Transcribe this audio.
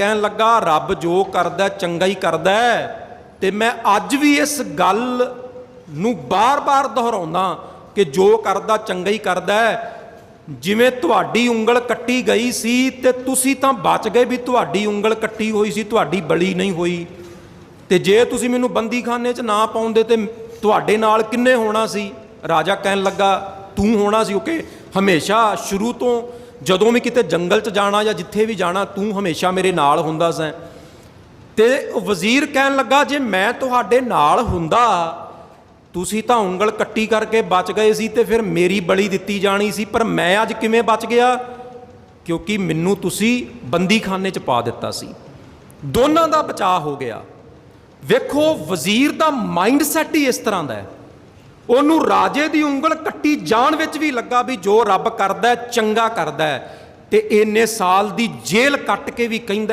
ਕਹਿਣ ਲੱਗਾ, ਰੱਬ ਜੋ ਕਰਦਾ, ਚੰਗਾ ਹੀ ਕਰਦਾ ਹੈ। ਤੇ ਮੈਂ ਅੱਜ ਵੀ ਇਸ ਗੱਲ ਨੂੰ ਬਾਰ-ਬਾਰ ਦੁਹਰਾਉਂਦਾ ਕਿ ਜੋ ਕਰਦਾ, ਚੰਗਾ ਹੀ ਕਰਦਾ ਜਿਵੇਂ ਤੁਹਾਡੀ ਉਂਗਲ ਕੱਟੀ ਗਈ ਸੀ ਤੇ ਤੁਸੀਂ ਤਾਂ ਬਚ ਗਏ ਵੀ ਤੁਹਾਡੀ ਉਂਗਲ ਕੱਟੀ ਹੋਈ ਸੀ, ਤੁਹਾਡੀ ਬਲੀ ਨਹੀਂ ਹੋਈ। ਤੇ ਜੇ ਤੁਸੀਂ ਮੈਨੂੰ ਬੰਦੀਖਾਨੇ 'ਚ ਨਾ ਪਾਉਂਦੇ ਤੇ ਤੁਹਾਡੇ ਨਾਲ ਕਿੰਨੇ ਹੋਣਾ ਸੀ? ਰਾਜਾ ਕਹਿਣ ਲੱਗਾ, ਤੂੰ ਹੋਣਾ ਸੀ ਓਕੇ। ਹਮੇਸ਼ਾ ਸ਼ੁਰੂ ਤੋਂ ਜਦੋਂ ਵੀ ਕਿਤੇ ਜੰਗਲ 'ਚ ਜਾਣਾ ਜਾਂ ਜਿੱਥੇ ਵੀ ਜਾਣਾ, ਤੂੰ ਹਮੇਸ਼ਾ ਮੇਰੇ ਨਾਲ ਹੁੰਦਾ ਸੈਂ। ਤੇ ਵਜ਼ੀਰ ਕਹਿਣ ਲੱਗਾ, ਜੇ ਮੈਂ ਤੁਹਾਡੇ ਨਾਲ ਹੁੰਦਾ, ਤੁਸੀਂ ਤਾਂ ਉਂਗਲ ਕੱਟੀ ਕਰਕੇ ਬਚ ਗਏ ਸੀ ਤੇ ਫਿਰ ਮੇਰੀ ਬਲੀ ਦਿੱਤੀ ਜਾਣੀ ਸੀ। ਪਰ ਮੈਂ ਅੱਜ ਕਿਵੇਂ ਬਚ ਗਿਆ? ਕਿਉਂਕਿ ਮੈਨੂੰ ਤੁਸੀਂ ਬੰਦੀਖਾਨੇ 'ਚ ਪਾ ਦਿੱਤਾ ਸੀ। ਦੋਨਾਂ ਦਾ ਬਚਾਅ ਹੋ ਗਿਆ। ਵੇਖੋ, ਵਜ਼ੀਰ ਦਾ ਮਾਈਂਡਸੈਟ ਹੀ ਇਸ ਤਰ੍ਹਾਂ ਦਾ ਹੈ। ਉਹਨੂੰ ਰਾਜੇ ਦੀ ਉਂਗਲ ਕੱਟੀ ਜਾਣ ਵਿੱਚ ਵੀ ਲੱਗਾ ਵੀ ਜੋ ਰੱਬ ਕਰਦਾ ਚੰਗਾ ਕਰਦਾ ਤੇ ਇੰਨੇ ਸਾਲ ਦੀ ਜੇਲ੍ਹ ਕੱਟ ਕੇ ਵੀ ਕਹਿੰਦਾ